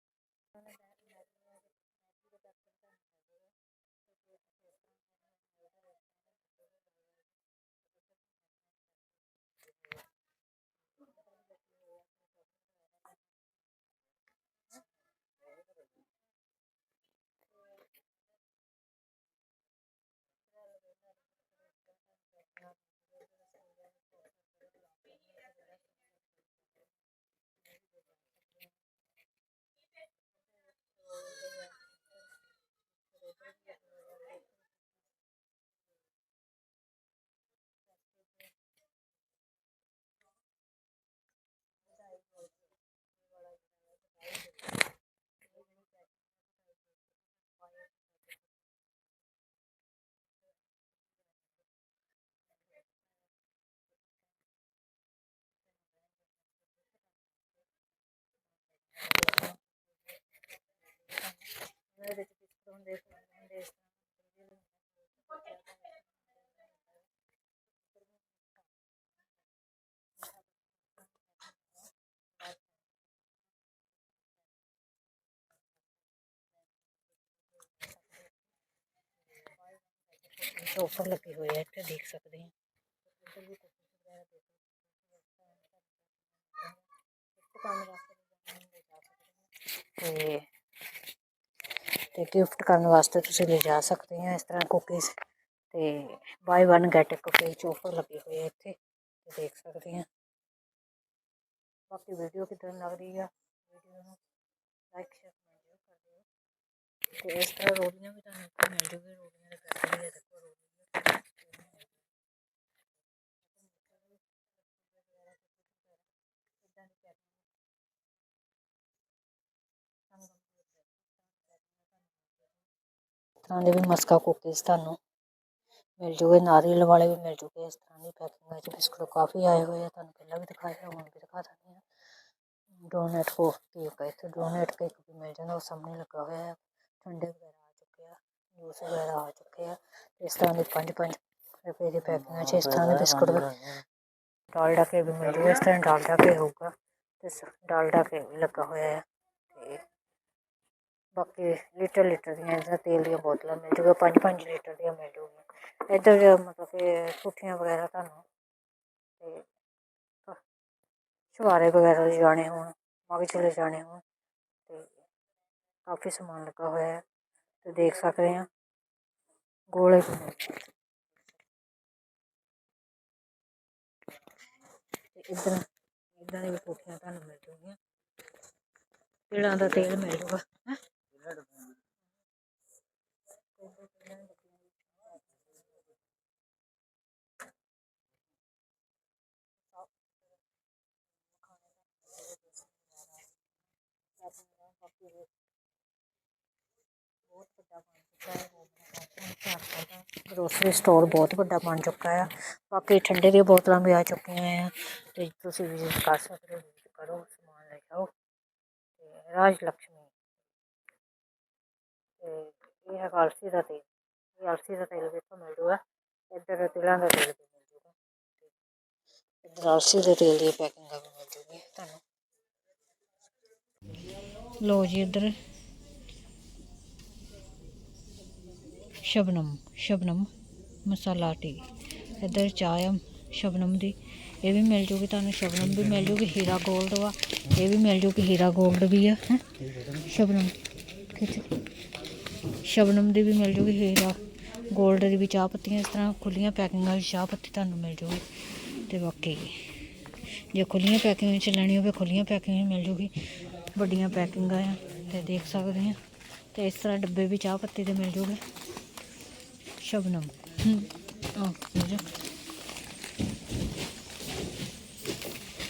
Speaker 2: ਇਹਦੇ ਵਿੱਚ ਬਿਸਕੁਟ ਹੁੰਦੇ ਫਲ ਹੁੰਦੇ ਇਸ ਤਰ੍ਹਾਂ ਆਫਰ ਲੱਗੇ ਹੋਏ ਦੇਖ ਸਕਦੇ ਤੇ ਤੇ ਗਿਫਟ ਕਰਨ ਵਾਸਤੇ ਤੁਸੀਂ ਲੈ ਜਾ ਸਕਦੇ ਆ, ਇਸ ਤਰ੍ਹਾਂ ਕੁਕੀਜ਼ ਤੇ ਬਾਈ ਵਨ ਗੈਟ ਇੱਕ ਫ੍ਰੀ ਆਫਰ ਲੱਗੀ ਹੋਈ ਹੈ ਇੱਥੇ ਤੇ ਦੇਖ ਸਕਦੇ ਆ। ਬਾਕੀ ਵੀਡੀਓ ਕਿਦਾਂ ਲੱਗ ਰਹੀ ਆ ਵੀਡੀਓ ਨੂੰ ਲਾਈਕ ਸ਼ੇਅਰ ਕਰ ਦਿਓ। ਤੇ ਇਸ ਤਰ੍ਹਾਂ ਰੋਟੀਆਂ ਵੀ ਤੁਹਾਨੂੰ ਮਿਲ ਜੂਗੀ ਰੋਟੀਆਂ ਦੇ ਪੈਸੇ ਦੇਖੋ ਰੋਟੀਆਂ ਤਰ੍ਹਾਂ ਦੇ ਵੀ ਮਸਕਾ ਕੁਕੀਜ਼ ਤੁਹਾਨੂੰ। ਮਿਲ ਜੂਗੇ, ਨਾਰੀਅਲ ਵਾਲੇ ਵੀ ਮਿਲ ਜੂਗੇ, ਇਸ ਤਰ੍ਹਾਂ ਦੀ ਪੈਕਿੰਗ ਵਿੱਚ ਬਿਸਕੁਟ ਕਾਫੀ ਆਏ ਹੋਏ ਆ, ਤੁਹਾਨੂੰ ਪਹਿਲਾਂ ਵੀ ਦਿਖਾਏ ਹੁਣ ਵੀ ਦਿਖਾ ਦਿੰਦੇ ਆ। ਡੋਨਟ ਹੋ ਕੇਕ ਹੈ ਇੱਥੇ ਡੋਨਟ ਕੇਕ ਵੀ ਮਿਲ ਜਾਂਦਾ, ਉਹ ਸਾਹਮਣੇ ਲੱਗਾ ਹੋਇਆ ਹੈ ਠੰਡੇ ਵਗੈਰਾ ਆ ਚੁੱਕੇ ਆ, ਜੂਸ ਵਗੈਰਾ ਆ ਚੁੱਕੇ ਆ, ਇਸ ਤਰ੍ਹਾਂ ਦੇ ਪੰਜ ਪੰਜ ਰੁਪਏ ਦੀ ਪੈਕਿੰਗ ਵਿੱਚ, ਇਸ ਤਰ੍ਹਾਂ ਦੇ ਬਿਸਕੁਟ ਵੀ ਡਾਲਡਾ ਕੇ ਵੀ ਮਿਲ ਜੂਗਾ, ਇਸ ਤਰ੍ਹਾਂ ਡਾਲਡਾ ਕੇ ਹੋਊਗਾ, ਤੇ ਡਾਲਡਾ ਕੇ ਵੀ ਲੱਗਾ ਹੋਇਆ ਹੈ ਬਾਕੀ ਲੀਟਰ ਲੀਟਰ ਦੀਆਂ ਜਿਹੜਾ ਤੇਲ ਦੀਆਂ ਬੋਤਲਾਂ ਮਿਲ ਜੂਗਾ ਪੰਜ ਪੰਜ ਲੀਟਰ ਦੀਆਂ ਮਿਲ ਜੂਗੀਆਂ ਇੱਧਰ ਮਤਲਬ ਕਿ ਕੁੱਠੀਆਂ ਵਗੈਰਾ ਤੁਹਾਨੂੰ ਤੇ ਸ਼ਵਾਰੇ ਵਗੈਰਾ ਲਿਜਾਣੇ ਹੋਣ ਮਗਜ ਲਿਜਾਣੇ ਹੋਣ ਤੇ ਕਾਫੀ ਸਮਾਨ ਲੱਗਾ ਹੋਇਆ ਹੈ ਤੇ ਦੇਖ ਸਕਦੇ ਆ ਗੋਲੇ ਵੀ ਮਿਲ ਜਾਂਦੇ। ਤੇ ਇੱਧਰ ਇੱਦਾਂ ਦੀਆਂ ਕੋਠੀਆਂ ਤੁਹਾਨੂੰ ਮਿਲ ਜੂਗੀਆਂ ਤਿਲਾਂ ਦਾ ਤੇਲ ਮਿਲ ਜੂਗਾ ਹੈਂ। ਗਰੋਸਰੀ ਸਟੋਰ ਬਹੁਤ ਵੱਡਾ ਬਣ ਚੁੱਕਾ ਆ ਬਾਕੀ ਠੰਡੇ ਦੀਆਂ ਬੋਤਲਾਂ ਵੀ ਆ ਚੁੱਕੀਆਂ ਆ ਤੇ ਤੁਸੀਂ ਵਿਜ਼ਿਟ ਕਰ ਸਕਦੇ ਹੋ ਵਿਜ਼ਿਟ ਕਰੋ ਸਮਾਨ ਲੈ ਜਾਓ ਤੇ ਰਾਜ ਲక్ష్ਮੀ ਤੇ ਇਹ ਹੈ ਅਲਸੀ ਦਾ ਤੇਲ ਇਹ ਅਲਸੀ ਦਾ ਤੇਲ ਵੀ ਇੱਥੋਂ ਮਿਲ ਜੂਗਾ ਇੱਧਰ ਤਿਲਾਂ ਦਾ ਤੇਲ ਵੀ ਮਿਲ ਜੂਗਾ ਤੇ ਇੱਧਰ ਅਲਸੀ ਦੇ ਤੇਲ ਦੀ ਪੈਕਿੰਗ ਵੀ ਮਿਲ ਜੂਗੀ ਤੁਹਾਨੂੰ ਲੋ ਜੀ ਇੱਧਰ ਸ਼ਬਨਮ ਸ਼ਬਨਮ ਮਸਾਲਾ ਟੀ ਇੱਧਰ ਚਾਹ ਆ ਸ਼ਬਨਮ ਦੀ ਇਹ ਵੀ ਮਿਲ ਜੂਗੀ ਤੁਹਾਨੂੰ ਸ਼ਬਨਮ ਵੀ ਮਿਲ ਜੂਗੀ ਹੀਰਾ 골ਡ ਵਾ ਇਹ ਵੀ ਮਿਲ ਜੂਗੀ ਹੀਰਾ 골ਡ ਵੀ ਆ ਹੈਂ ਸ਼ਬਨਮ ਕਿੱਥੇ ਸ਼ਬਨਮ ਦੀ ਵੀ ਮਿਲ ਜੂਗੀ ਹੀਰਾ 골ਡ ਦੀ ਵੀ ਚਾਹ ਪੱਤੀਆਂ ਇਸ ਤਰ੍ਹਾਂ ਖੁੱਲੀਆਂ ਪੈਕਿੰਗਾਂ ਵਿੱਚ ਚਾਹ ਪੱਤੀ ਤੁਹਾਨੂੰ ਮਿਲ ਜੂਗੀ ਤੇ ਬਾਕੀ ਜੇ ਖੁੱਲੀਆਂ ਪੈਕਿੰਗ ਵਿੱਚ ਲੈਣੀ ਹੋਵੇ ਖੁੱਲੀਆਂ ਪੈਕਿੰਗ ਵਿੱਚ ਮਿਲ ਜੂਗੀ ਵੱਡੀਆਂ ਪੈਕਿੰਗਾਂ ਆ ਤੇ ਦੇਖ ਸਕਦੇ ਆ ਤੇ ਇਸ ਤਰ੍ਹਾਂ ਡੱਬੇ ਵੀ ਚਾਹ ਪੱਤੀ ਦੇ ਮਿਲ ਜੂਗੇ। ਸ਼ਬਨਮ। ਹਮ, ਆਹ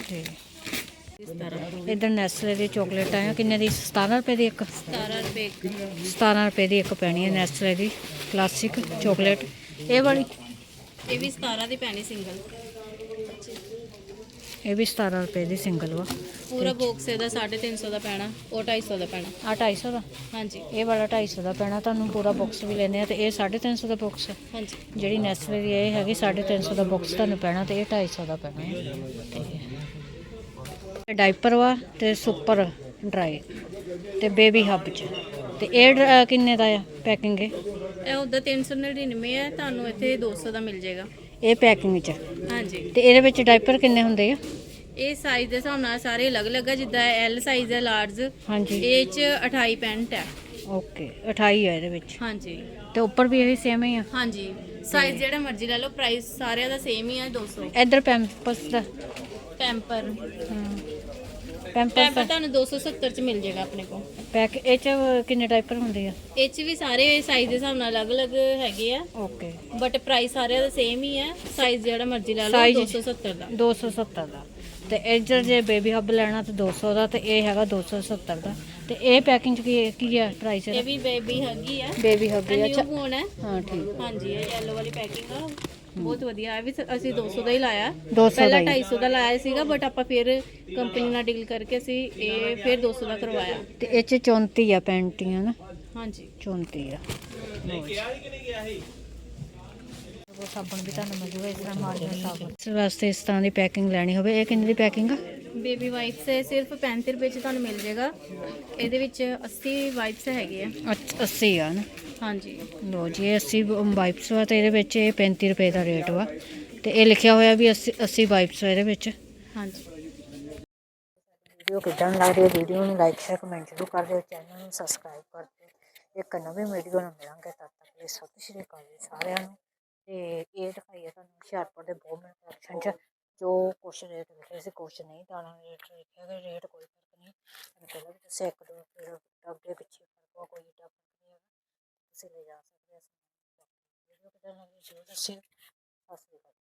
Speaker 2: ਤੇ ਇਧਰ ਨੈਸਲੇ ਦੀ ਚਾਕਲੇਟ ਆ ਕਿੰਨੇ ਦੀ? 17 ਰੁਪਏ ਦੀ ਇੱਕ।
Speaker 1: 17 ਰੁਪਏ
Speaker 2: 17 ਰੁਪਏ ਦੀ ਇੱਕ ਪੈਣੀ ਹੈ ਨੈਸਲੇ ਦੀ ਕਲਾਸਿਕ ਚਾਕਲੇਟ ਇਹ ਵਾਲੀ?
Speaker 1: ਇਹ ਵੀ 17 ਦੀ ਪੈਣੀ ਸਿੰਗਲ
Speaker 2: ਇਹ ਵੀ 17 ਰੁਪਏ ਦੀ ਸਿੰਗਲ ਵਾ।
Speaker 1: ਪੂਰਾ ਬਾਕਸ ਇਹਦਾ 350 ਦਾ ਪੈਣਾ ਉਹ 250 ਦਾ ਪੈਣਾ।
Speaker 2: ਆ 250 ਦਾ?
Speaker 1: ਹਾਂਜੀ।
Speaker 2: ਇਹ ਵਾਲਾ 250 ਦਾ ਪੈਣਾ ਤੁਹਾਨੂੰ ਪੂਰਾ ਬਾਕਸ ਵੀ ਲੈਨੇ ਆ ਤੇ ਇਹ 350 ਦਾ ਬਾਕਸ
Speaker 1: ਹਾਂਜੀ।
Speaker 2: ਜਿਹੜੀ ਨੈਸਲੇ ਦੀ ਇਹ ਹੈਗੀ 350 ਦਾ ਬਾਕਸ ਤੁਹਾਨੂੰ ਪੈਣਾ ਤੇ ਇਹ 250 ਦਾ ਪੈਣਾ ਡਾਈਪਰ ਵਾ ਤੇ ਸੁਪਰ ਡਰਾਈ ਤੇ ਬੇਬੀ ਹੱਬ ਚ। ਤੇ ਇਹ ਡ- ਕਿੰਨੇ ਦਾ ਆ ਪੈਕਿੰਗ ਇਹ?
Speaker 1: ਇਹ ਉਹਦਾ 399 ਹੈ ਤੁਹਾਨੂੰ ਇੱਥੇ 200 ਦਾ ਮਿਲ ਜਾਏਗਾ।
Speaker 2: ਇਹ ਪੈਕਿੰਗ ਚ।
Speaker 1: ਹਾਂਜੀ।
Speaker 2: ਤੇ ਇਹਦੇ ਵਿੱਚ ਡਾਈਪਰ ਕਿੰਨੇ ਹੁੰਦੇ ਆ?
Speaker 1: ਇਹ ਸਾਈਜ਼ ਦੇ ਹਿਸਾਬ ਨਾਲ ਸਾਰੇ ਅਲੱਗ-ਅਲੱਗ ਆ ਜਿੱਦਾਂ ਐਲ ਸਾਈਜ਼ ਹੈ ਲਾਰਜ
Speaker 2: ਹਾਂਜੀ।
Speaker 1: ਇਹ ਚ 28 ਪੈਂਟ ਹੈ
Speaker 2: ਓਕੇ 28 ਆ ਇਹਦੇ ਵਿੱਚ।
Speaker 1: ਹਾਂਜੀ।
Speaker 2: ਤੇ ਉੱਪਰ ਵੀ ਇਹੀ ਸੇਮ ਹੀ ਆ?
Speaker 1: ਹਾਂਜੀ। ਸਾਈਜ਼ ਜਿਹੜਾ ਮਰਜ਼ੀ ਲੈ ਲਓ ਪ੍ਰਾਈਸ ਸਾਰਿਆਂ ਦਾ ਸੇਮ ਹੀ ਹੈ 200
Speaker 2: ਇੱਧਰ ਪੈਂਪਸ ਦਾ।
Speaker 1: ਪੈਂਪਰ
Speaker 2: ਪੈਂਪਸ
Speaker 1: ਪੈਂਪਰ ਤੁਹਾਨੂੰ 270 ਚ ਮਿਲ ਜਾਏਗਾ ਆਪਣੇ ਕੋਲ।
Speaker 2: ਪੈਕ ਇਹ ਚ ਕਿੰਨੇ ਡਾਈਪਰ ਹੁੰਦੇ ਆ?
Speaker 1: ਇਹ ਚ ਵੀ ਸਾਰੇ ਸਾਈਜ਼ ਦੇ ਹਿਸਾਬ ਨਾਲ ਅਲੱਗ-ਅਲੱਗ ਹੈਗੇ ਆ।
Speaker 2: ਓਕੇ
Speaker 1: ਬਟ ਪ੍ਰਾਈਸ ਸਾਰਿਆਂ ਦਾ ਸੇਮ ਹੀ ਹੈ ਸਾਈਜ਼ ਜਿਹੜਾ ਮਰਜ਼ੀ ਲੈ ਲਓ
Speaker 2: Size-
Speaker 1: 270 ਦਾ।
Speaker 2: 270 ਦਾ। ਤੇ ਇੱਧਰ ਜੇ ਬੇਬੀ ਹੱਬ ਲੈਣਾ ਤੇ 200 ਦਾ ਤੇ ਇਹ ਹੈਗਾ 270 ਦਾ। ਤੇ ਇਹ ਪੈਕਿੰਗ ਚ ਕੀ ਕੀ ਆ ਪ੍ਰਾਈਸ
Speaker 1: ਇਹ
Speaker 2: ਇਹਦਾ
Speaker 1: ਵੀ ਬੇਬੀ ਹੈਗੀ ਆ।
Speaker 2: ਬੇਬੀ ਹੱਬ ਦੀ
Speaker 1: ਨਿਊ
Speaker 2: ਅੱਛਾ।
Speaker 1: ਬੋਨ ਹੈ
Speaker 2: ਹਾਂ ਠੀਕ।
Speaker 1: ਹਾਂਜੀ ਇਹ yellow ਵਾਲੀ ਪੈਕਿੰਗ ਆ। ਬਹੁਤ ਵਧੀਆ ਹੈ ਵੀ ਸ- ਅਸੀਂ 200 ਦਾ ਹੀ ਲਾਇਆ।
Speaker 2: 200 ਦਾ
Speaker 1: ਪਹਿਲਾਂ
Speaker 2: ਹੀ।
Speaker 1: 250 ਦਾ ਲਾਇਆ ਸੀਗਾ ਬਟ ਆਪਾਂ ਫਿਰ ਕੰਪਨੀ ਨਾਲ ਡੀਲ ਕਰਕੇ ਅਸੀਂ ਇਹ ਫਿਰ 200 ਦਾ ਕਰਵਾਇਆ।
Speaker 2: ਤੇ ਇਹ ਚ 34 ਆ ਪੈਂਟੀਆਂ ਨਾ?
Speaker 1: ਹਾਂਜੀ।
Speaker 2: 34 ਆ। ਉਹ ਸਾਬਣ ਵੀ ਤੁਹਾਨੂੰ ਮਿਲ ਜੂਗਾ ਇਸ ਤਰ੍ਹਾਂ ਮਾਰਜਨ ਸਾਬਣ। ਇਸ ਵਾਸਤੇ ਇਸ ਤਰ੍ਹਾਂ ਦੀ ਪੈਕਿੰਗ ਲੈਣੀ ਹੋਵੇ। ਇਹ ਕਿੰਨੇ ਦੀ ਪੈਕਿੰਗ ਆ?
Speaker 1: ਬੇਬੀ ਵਾਈਪਸ ਹੈ ਸਿਰਫ 35 ਰੁਪਏ ਚ ਤੁਹਾਨੂੰ ਮਿਲ ਜਾਏਗਾ। ਇਹਦੇ ਵਿੱਚ 80 ਵਾਈਪਸ ਹੈਗੇ ਆ।
Speaker 2: ਅੱਛ- 80 ਆ ਨਾ?
Speaker 1: ਹਾਂਜੀ।
Speaker 2: ਲੋ ਜੀ ਇਹ 80 ਵਾਈਪਸ ਵਾ ਤੇ ਇਹਦੇ ਵਿੱਚ ਇਹ 35 ਰੁਪਏ ਦਾ ਰੇਟ ਵਾ। ਤੇ ਇਹ ਲਿਖਿਆ ਹੋਇਆ ਵੀ 80 80 ਵਾਈਪਸ ਆ ਇਹਦੇ ਵਿੱਚ।
Speaker 1: ਹਾਂਜੀ।
Speaker 2: ਵੀਡੀਓ ਕਿੱਦਾਂ ਦੀ ਲੱਗਦੀ ਹੈ? ਵੀਡੀਓ ਨੂੰ ਲਾਈਕ ਸ਼ੇਅਰ ਕਮੈਂਟ ਜ਼ਰੂਰ ਕਰ ਦਿਓ। ਚੈਨਲ ਨੂੰ ਸਬਸਕ੍ਰਾਈਬ ਕਰ ਦਿਓ। ਇੱਕ ਨਵੀਂ ਵੀਡੀਓ ਨਾਲ ਮਿਲਾਂਗੇ। ਤਦ ਤੱਕ ਲਈ ਸਤਿ ਸ਼੍ਰੀ ਅਕਾਲ ਜੀ ਸਾਰਿਆਂ ਨੂੰ। ਤੇ ਇਹ ਦਿਖਾਈਏ ਤੁਹਾਨੂੰ ਹੁਸ਼ਿਆਰਪੁਰ ਦੇ ਬਹੁਤ ਕਲੈਕਸ਼ਨ 'ਚ। ਜੋ ਕੁਛ ਰੇਟ ਲਿਖੇ ਸੀ ਕੁਛ ਨਹੀਂ ਦਾਣਾ ਰੇਟ ਲਿਖਿਆ ਗਿਆ ਰੇਟ ਕੋਈ ਫ਼ਰਕ ਨਹੀਂ, ਤੁਹਾਨੂੰ ਪਹਿਲਾਂ ਵੀ ਦੱਸਿਆ ਇੱਕ ਦੋ ਫਿਰ ਅੱਗੇ ਪਿੱਛੇ ਫ਼ਰਕ ਕੋਈ ਏਡਾ ਨਹੀਂ ਹੈਗਾ, ਤੁਸੀਂ ਲੈ ਜਾ ਸਕਦੇ ਹੋ ਵੀਡੀਓ ਕਿੱਦਾਂ ਲੱਗੀ, ਜ਼ਰੂਰ ਦੱਸਿਓ, ਸਤਿ ਸ਼੍ਰੀ ਅਕਾਲ।